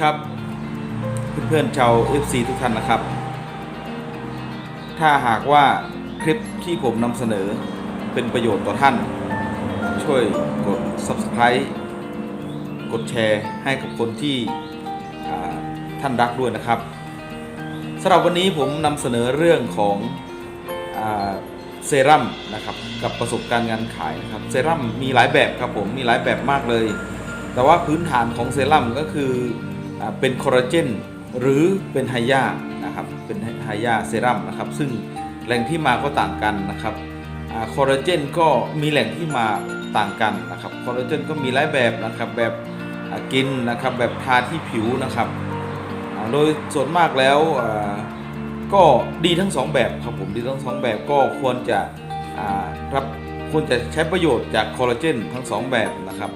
ครับ เพื่อนๆชาว FC ทุกท่านนะครับ ถ้าหากว่าคลิปที่ผมนำเสนอเป็นประโยชน์ต่อท่าน ช่วยกด Subscribe กดแชร์ให้กับคนที่ท่านรักด้วยนะครับสำหรับวันนี้ผมนำเสนอเรื่องของอเซรั่มนะครับกับประสบการณ์งานขายนะครับเซรั่มมีหลายแบบครับผมมีหลายแบบมากเลย แต่ว่าพื้นฐานของเซรั่มก็คือ เป็นคอลลาเจนหรือเป็นไฮยานะครับเป็นไฮยาเซรั่มนะครับซึ่งแหล่งที่มาก็ต่างกันนะครับคอลลาเจนก็มีแหล่งที่มาต่างกันนะครับคอลลาเจนก็มีหลายแบบนะครับแบบกินนะครับแบบทาที่ผิวนะครับโดยส่วนมากแล้วก็ดีทั้งสองแบบครับผมดีทั้งสองแบบก็ควรจะรับควรจะใช้ประโยชน์จากคอลลาเจนทั้งสองแบบนะครับ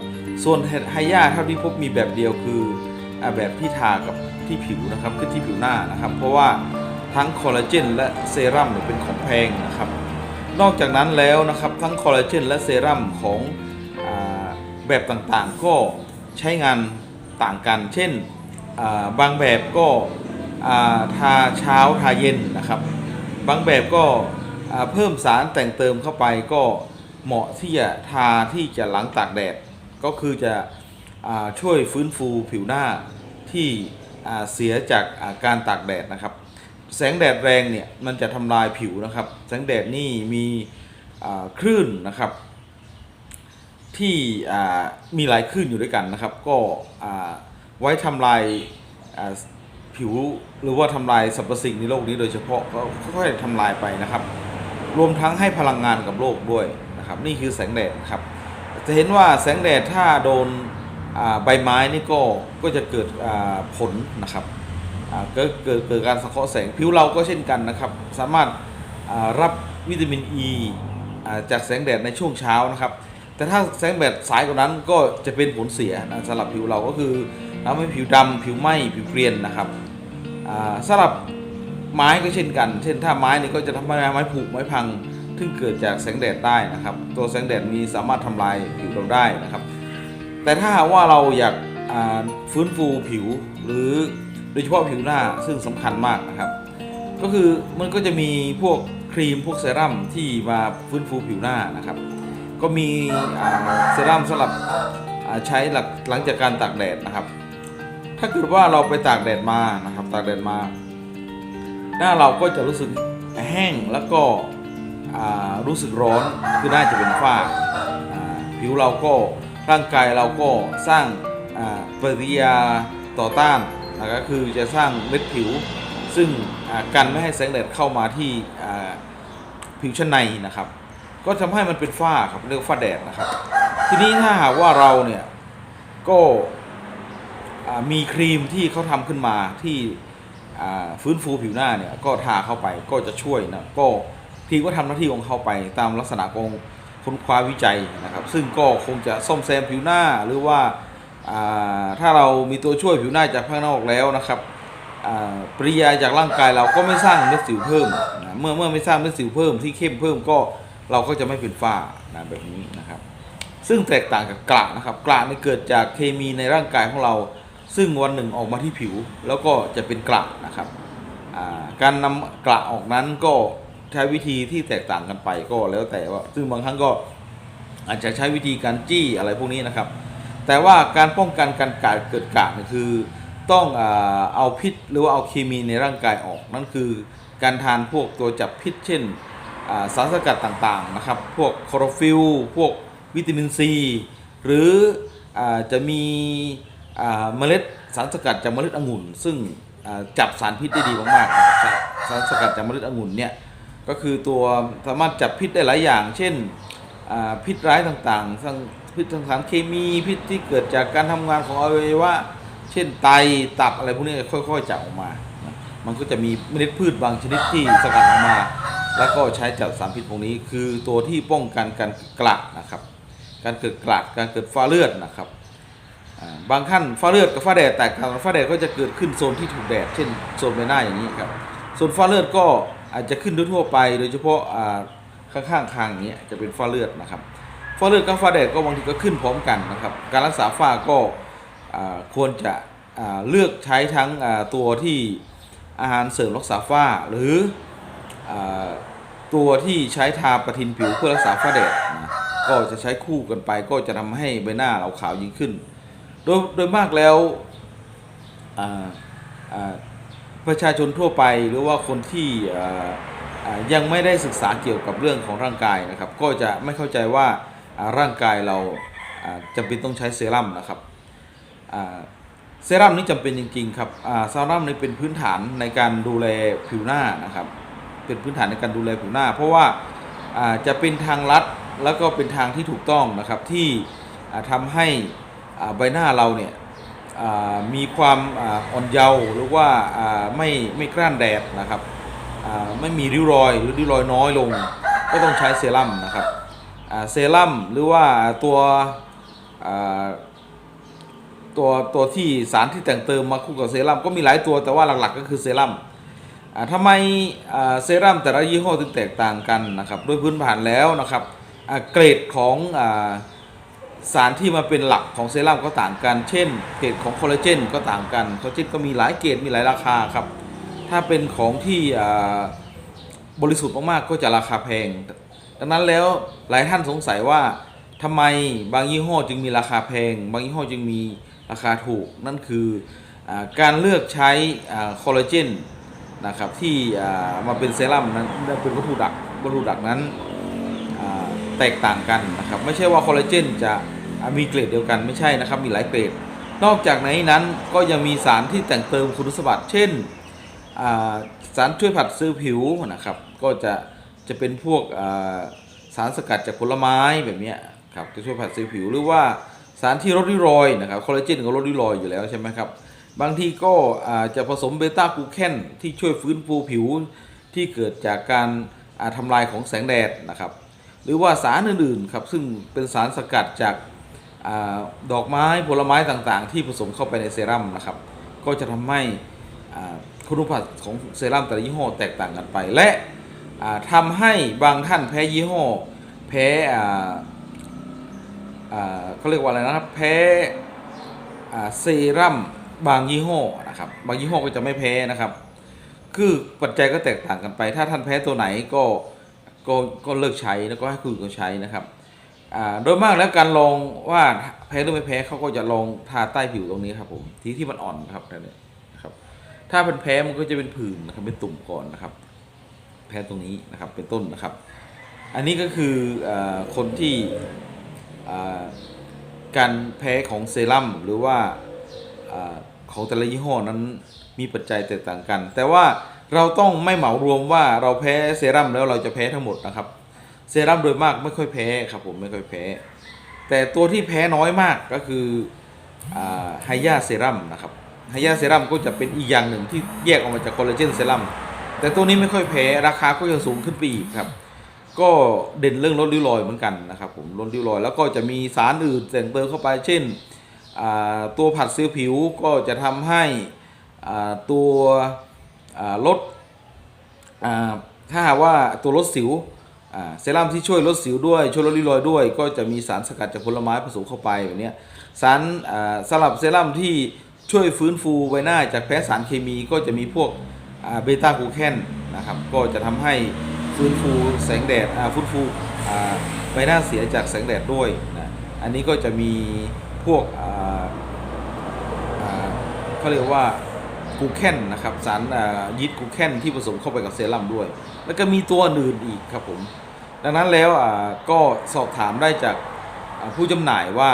ส่วนไฮยาเท่าที่พบมีแบบเดียวคือ แบบที่ทากับที่ผิวนะครับคือที่ผิวหน้านะครับ เพราะว่าทั้งคอลลาเจนและเซรั่มเป็นของแพงนะครับ นอกจากนั้นแล้วนะครับทั้งคอลลาเจนและเซรั่มของอแบบต่างๆ ก็ใช้งานต่างกัน เช่นบางแบบก็ทาเช้าทาเย็นนะครับ บางแบบก็เพิ่มสารแต่งเติมเข้าไปก็เหมาะที่จะทาที่จะหลังตากแดดก็คือจะ ช่วยฟื้นฟูผิวหน้าที่เสียจากาการตากแดดนะครับ แสงแดดแรงเนี่ยมันจะทำลายผิวนะครับ แสงแดดนี่มีคลื่นนะครับที่มีหลายคลื่นอยู่ด้วยกันนะครับ ก็ไว้ทำลายผิวหรือว่าทำลายสรรพสิ่งในโลกนี้โดยเฉพาะก็ค่อยๆทำลายไปนะครับ รวมทั้งให้พลังงานกับโลกด้วยนะครับ นี่คือแสงแดดครับ จะเห็นว่าแสงแดดถ้าโดน ใบไม้นี่ก็ก็จะเกิดผลนะครับเกิดเกิดเกิดการสังเคราะห์แสงผิวเราก็เช่นกันนะครับ สามารถรับวิตามินอ e, ีจากแสงแดดในช่วงเช้านะครับ แต่ถ้าแสงแดดสายกว่านั้นก็จะเป็นผลเสียนะสำหรับผิวเราก็คือทำให้ผิวดำผิวไหม้ผิวเกรียนนะครับสำหรับไม้ก็เช่นกัน เช่นถ้าไม้นี่ก็จะทำให้ไม้ผุไม้พังซึ่งเกิดจากแสงแดดได้นะครับ ตัวแสงแดดมีสามารถทำลายผิวเราได้นะครับ แต่ถ้าว่าเราอยากฟื้นฟูผิวหรือโดยเฉพาะผิวหน้าซึ่งสำคัญมากนะครับ ก็คือมันก็จะมีพวกครีมพวกเซรั่มที่มาฟื้นฟูผิวหน้านะครับ ก็มีเซรั่มสำหรับใช้หลังหลังจากการตากแดดนะครับ ถ้าเกิดว่าเราไปตากแดดมานะครับ ตากแดดมา หน้าเราก็จะรู้สึกแห้งแล้วก็รู้สึกร้อนคือน่าจะเป็นฝ้าผิวเราก็ ร่างกายเราก็สร้างปฏิกิริยาต่อต้านนะก็คือจะสร้างเม็ดผิว ซึ่งกันไม่ให้แสงแดดเข้ามาที่ผิวชั้นในนะครับ ก็ทำให้มันเป็นฝ้าครับเรียกว่าฝ้าแดดนะครับ ทีนี้ถ้าหากว่าเราเนี่ยก็มีครีมที่เขาทำขึ้นมาที่ฟื้นฟูผิวหน้าเนี่ยก็ทาเข้าไปก็จะช่วยนะก็ทีมก็ทำหน้าที่ของเขาไปตามลักษณะของ ค้นคว้าวิจัยนะครับ ซึ่งก็คงจะซ่อมแซมผิวหน้าหรือว่าถ้าเรามีตัวช่วยผิวหน้าจากภายนอกแล้วนะครับปริยาจากร่างกายเราก็ไม่สร้างเม็ดสิวเพิ่มนะเมื่อเมื่อไม่สร้างเม็ดสิวเพิ่มที่เข้มเพิ่มก็เราก็จะไม่เป็นฝ้านะแบบนี้นะครับ ซึ่งแตกต่างกับกระนะครับกระนี่เกิดจากเคมีในร่างกายของเรา ซึ่งวันหนึ่งออกมาที่ผิว แล้วก็จะเป็นกระนะครับการนำกระออกนั้นก็ ใช้วิธีที่แตกต่างกันไปก็แล้วแต่ว่า ซึ่งบางครั้งก็อาจจะใช้วิธีการจี้อะไรพวกนี้นะครับ แต่ว่าการป้องกันการกาเกิดกระเนี่ยคือต้องเอาพิษหรือว่าเอาเคมีในร่างกายออกนั่นคือการทานพวกตัวจับพิษเช่นสารสกัดต่างๆนะครับ พวกคลอโรฟิลพวกวิตามินซีหรืออจะมีเมล็ดสารสกัดจากเมล็ดองุ่น ซึ่งจับสารพิษได้ดีมากๆสารสกัดจากเมล็ดองุ่นเนี่ย ก็คือตัวสามารถจับพิษได้หลายอย่าง เช่นพิษร้ายต่างๆทั้งพิษทางสารเคมีพิษที่เกิดจากการทำงานของอวัยวะเช่นไตตับอะไรพวกนี้ค่อยๆจับออกมา มันก็จะมีเมล็ดพืชบางชนิดที่สกัดออกมา แล้วก็ใช้จับสารพิษพวกนี้ คือตัวที่ป้องกันการกระนะครับ การเกิดกระการเกิดฝ้าเลือดนะครับบางขั้นฝ้าเลือดกับฝ้าแดดแตกต่างกันฝ้าแดดก็จะเกิดขึ้นโซนที่ถูกแดด เช่นโซนใบหน้าอย่างนี้ครับส่วนฝ้าเลือดก็ อาจจะขึ้นทั่วไป โดยเฉพาะข้างๆคางอย่างเงี้ยจะเป็นฝ้าเลือดนะครับฝ้าเลือดกับฝ้าแดดก็บางทีก็ขึ้นพร้อมกันนะครับ การรักษาฝ้าก็ควรจะเลือกใช้ทั้งตัวที่อาหารเสริมรักษาฝ้า หรืออตัวที่ใช้ทาปะทินผิวเพื่อรักษาฝ้าแดดนะก็จะใช้คู่กันไปก็จะทำให้ใบหน้าเราขาวยิ่งขึ้น โดยโดยมากแล้ว ประชาชนทั่วไปหรือว่าคนที่ยังไม่ได้ศึกษาเกี่ยวกับเรื่องของร่างกายนะครับ ก็จะไม่เข้าใจว่าร่างกายเราอ่าจำเป็นต้องใช้เซรั่มนะครับเซรั่มนี่จำเป็นจริงๆครับเซรั่มนี่เป็นพื้นฐานในการดูแลผิวหน้านะครับ เป็นพื้นฐานในการดูแลผิวหน้า เพราะว่าจะเป็นทางลัดแล้วก็เป็นทางที่ถูกต้องนะครับที่อ่าทำให้ใบหน้าเราเนี่ย มีความอ่อนเยาว์หรือว่าไม่ไม่กล้านแดดนะครับไม่มีริ้วรอยหรือริ้วรอยน้อยลง ก็ต้องใช้เซรั่มนะครับเซรั่มหรือว่าตัวตัวตัวที่สารที่แต่งเติมมาคู่กับเซรั่มก็มีหลายตัวแต่ว่าหลักๆก็คือเซรั่มอ่าทำไมเซรั่มแต่ละยี่ห้อถึงแตกต่างกันนะครับโดยพื้นฐานแล้วนะครับเกรดของ สารที่มาเป็นหลักของเซรั่มก็ต่างกัน เช่นเกรดของคอลลาเจนก็ต่างกัน คอลลาเจนก็มีหลายเกรด มีหลายราคาครับ ถ้าเป็นของที่บริสุทธิ์มากๆ ก็จะราคาแพง ดังนั้นแล้วหลายท่านสงสัยว่าทำไมบางยี่ห้อจึงมีราคาแพง บางยี่ห้อจึงมีราคาถูก นั่นคืออการเลือกใช้คอลลาเจนนะครับที่มาเป็นเซรั่มนั้นเป็นวัตถุดักวัตถุดักนั้น แตกต่างกันนะครับไม่ใช่ว่าคอลลาเจนจะมีเกรดเดียวกันไม่ใช่นะครับ มีหลายเกรด นอกจากนี้นั้นก็ยังมีสารที่แต่งเติมคุณสมบัติ เช่นสารช่วยผัดซื้อผิวนะครับ ก็จะจะเป็นพวกสารสกัดจากผลไม้แบบนี้ครับจะช่วยผัดซื้อผิวหรือว่าสารที่ลดริ้วรอยนะครับคอลลาเจนก็ลดริ้วรอยอยู่แล้วใช่ไหมครับบางทีก็จะผสมเบต้ากูแคนที่ช่วยฟื้นฟูผิวที่เกิดจากการอ่าทำลายของแสงแดดนะครับ หรือว่าสารอื่นๆครับซึ่งเป็นสารสกัดจากอาดอกไม้ผลไม้ต่างๆ ที่ผสมเข้าไปในเซรั่มนะครับ ก็จะทำให้คุณสมบัติของเซรั่มแต่ละยี่ห้อแตกต่างกันไป และอ่าทำให้บางท่านแพ้ยี่ห้อ แพ้อ่าเขาเรียกว่าอะไรนะครับแพ้เซรั่มบางยี่ห้อนะครับบางยี่ห้อก็จะไม่แพ้นะครับ คือปัจจัยก็แตกต่างกันไป ถ้าท่านแพ้ตัวไหนก็ ก็ก็เลิกใช้แล้วก็ให้คุณก็ใช้นะครับโดยมากแล้วการลองว่าแพ้หรือไม่แพ้เขาก็จะลองทาใต้ผิวตรงนี้ครับผมที่ที่มันอ่อนนะครับนั่นเองนะครับ ถ้าเป็นแพ้มันก็จะเป็นผื่นนะครับเป็นตุ่มก่อนนะครับ แพ้ตรงนี้นะครับเป็นต้นนะครับ อันนี้ก็คืออคนที่การแพ้ของเซรั่มหรือว่าอาของแต่ละยี่ห้อนั้นมีปัจจัยแตกต่างกัน แต่ว่า เราต้องไม่เหมารวมว่าเราแพ้เซรั่มแล้วเราจะแพ้ทั้งหมดนะครับ เซรั่มโดยมากไม่ค่อยแพ้ครับผมไม่ค่อยแพ้ แต่ตัวที่แพ้น้อยมากก็คือไฮยาเซรั่มนะครับไฮยาเซรั่มก็จะเป็นอีกอย่างหนึ่งที่แยกออกมาจากคอลลาเจนเซรั่มแต่ตัวนี้ไม่ค่อยแพ้ราคาก็ยังสูงขึ้นไปอีกครับ ก็เด่นเรื่องลดริ้วรอยเหมือนกันนะครับผมลดริ้วรอย แล้วก็จะมีสารอื่นแต่งเติมเข้าไปเช่นตัวผัดซื้อผิวก็จะทำให้ตัว ลดถ้าหากว่าตัวลดสิวเซรั่มที่ช่วยลดสิวด้วยช่วยลดริ้วรอยด้วย ก็จะมีสารสกัดจากผลไม้ผสมเข้าไปแบบเนี้ยสารอ่าสลับเซรั่มที่ช่วยฟื้นฟูใบหน้าจากแพ้สารเคมีก็จะมีพวกเบต้ากูแคนนะครับก็จะทำให้ฟื้นฟูแสงแดดฟื้นฟูใบหน้าเสียจากแสงแดดด้วยนะอันนี้ก็จะมีพวกเขาเรียกว่า กูแคนนะครับสารยีสต์กูแคนที่ผสมเข้าไปกับเซรั่มด้วย แล้วก็มีตัวอื่นอีกครับผมดังนั้นแล้วก็สอบถามได้จากผู้จำหน่ายว่า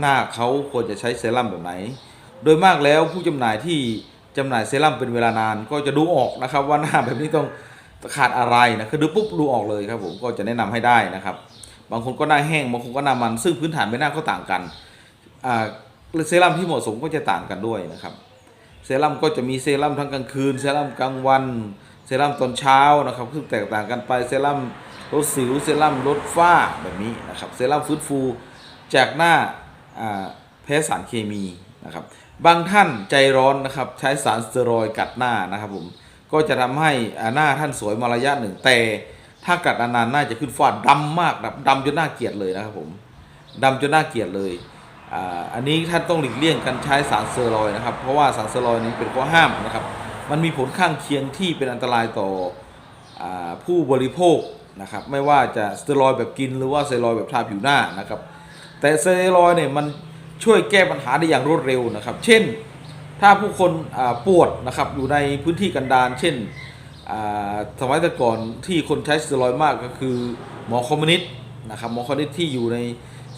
หน้าเขาควรจะใช้เซรั่มแบบไหน โดยมากแล้วผู้จำหน่ายที่จำหน่ายเซรั่มเป็นเวลานาน ก็จะดูออกนะครับว่าหน้าแบบนี้ต้องขาดอะไรนะคือดูปุ๊บดูออกเลยครับผมก็จะแนะนำให้ได้นะครับ บางคนก็หน้าแห้งบางคนก็หน้ามันซึ่งพื้นฐานใบหน้าก็ต่างกันเซรั่มที่เหมาะสมก็จะต่างกันด้วยนะครับ เซรั่มก็จะมีเซรั่มทั้งกลางคืน เซรั่มกลางวัน เซรั่มตอนเช้านะครับซึ่งแตกต่างกันไปเซรั่มลดสิวเซรั่มลดฝ้าแบบนี้นะครับเซรั่มฟื้นฟูจากหน้าแพ้สารเคมีนะครับบางท่านใจร้อนนะครับใช้สารสเตียรอยด์กัดหน้านะครับผมก็จะทำให้อาหน้าท่านสวยมาระยะหนึ่งแต่ ถ้ากัดนานๆน่าจะขึ้นฟ้าดำมากแบบดำจนน่าเกลียดเลยนะครับผมดำจนน่าเกลียดเลย อันนี้ท่านต้องหลีกเลี่ยงการใช้สารสเตียรอยนะครับ เพราะว่าสารสเตียรอยนี้เป็นข้อห้ามนะครับ มันมีผลข้างเคียงที่เป็นอันตรายต่ออผู้บริโภคนะครับ ไม่ว่าจะสเตียรอยแบบกินหรือว่าสเตียรอยแบบทาผิวหน้านะครับ แต่สเตียรอยเนี่ยมันช่วยแก้ปัญหาได้อย่างรวดเร็วนะครับ เช่น ถ้าผู้คนปวดนะครับอยู่ในพื้นที่กันดารเช่นสมัยแต่ก่อนที่คนใช้สเตียรอยมากก็คือหมอคอมมิวนิสต์นะครับหมอคอมมิวนิสต์ที่อยู่ใน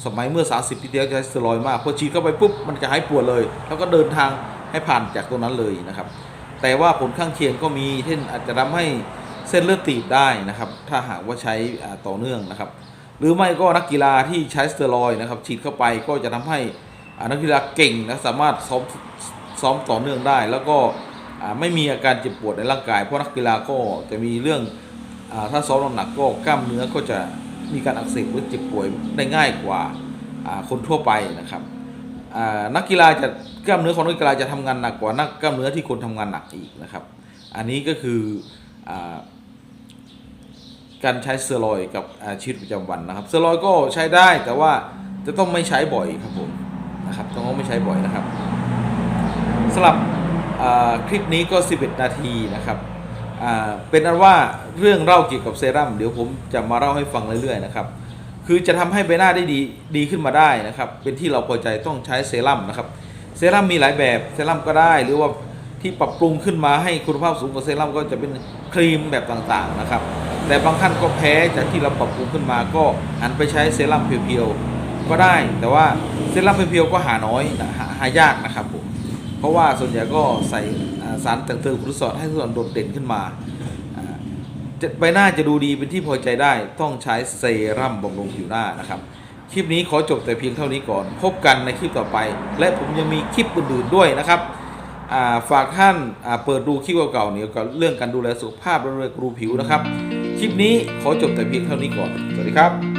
สมัยเมื่อ 30 ปีที่แล้วใช้สเตียรอยมากพอฉีดเข้าไปปุ๊บมันจะหายปวดเลย แล้วก็เดินทางให้ผ่านจากตรงนั้นเลยนะครับ แต่ว่าผลข้างเคียงก็มีเช่นอาจจะทำให้เส้นเลือดตีบได้นะครับ ถ้าหากว่าใช้ต่อเนื่องนะครับ หรือไม่ก็นักกีฬาที่ใช้สเตียรอยนะครับ ฉีดเข้าไปก็จะทำให้นักกีฬาเก่งและสามารถซ้อมซ้อมต่อเนื่องได้ แล้วก็ไม่มีอาการเจ็บปวดในร่างกาย เพราะนักกีฬาก็จะมีเรื่องอถ้าซ้อมหนักก็กล้ามเนื้อก็จะ มีการอักเสบหรือเจ็บป่วยได้ง่ายกว่าคนทั่วไปนะครับนักกีฬาจะกล้ามเนื้อของนักกีฬาจะทำงานหนักกว่านักกล้ามเนื้อที่คนทำงานหนักอีกนะครับ อันนี้ก็คืออการใช้สเตียรอยกับอาชีวิตประจำวันนะครับสเตียรอยก็ใช้ได้แต่ว่าจะต้องไม่ใช้บ่อยครับผมนะครับต้องไม่ใช้บ่อยนะครับสำหรับคลิปนี้ก็ 11 นาทีนะครับ เป็นอันว่าเรื่องเล่าเกี่ยวกับเซรั่มเดี๋ยวผมจะมาเล่าให้ฟังเรื่อยๆนะครับคือจะทำให้ใบหน้าได้ดีดีขึ้นมาได้นะครับ เป็นที่เราพอใจต้องใช้เซรั่มนะครับเซรั่มมีหลายแบบเซรั่มก็ได้ หรือว่าที่ปรับปรุงขึ้นมาให้คุณภาพสูงกว่าเซรั่มก็จะเป็นครีมแบบต่างๆนะครับ แต่บางท่านก็แพ้จากที่เราปรับปรุงขึ้นมาก็หันไปใช้เซรั่มเพียวๆก็ได้ แต่ว่าเซรั่มเพียวๆก็หาน้อยหาหายากนะครับผมเพราะว่าส่วนใหญ่ก็ใส่ สารแต่งเติมคุณสมบัติให้ส่วนโดดเด่นขึ้นมาจะใบหน้าจะดูดีเป็นที่พอใจได้ต้องใช้เซรั่มบำรุงผิวหน้านะครับคลิปนี้ขอจบแต่เพียงเท่านี้ก่อน พบกันในคลิปต่อไป และผมยังมีคลิปอื่นๆด้วยนะครับาฝากท่านาเปิดดูคลิปเก่าๆเนี่ยกับเรื่องการดูแลสุขภาพและเรื่องรูผิวนะครับ คลิปนี้ขอจบแต่เพียงเท่านี้ก่อน สวัสดีครับ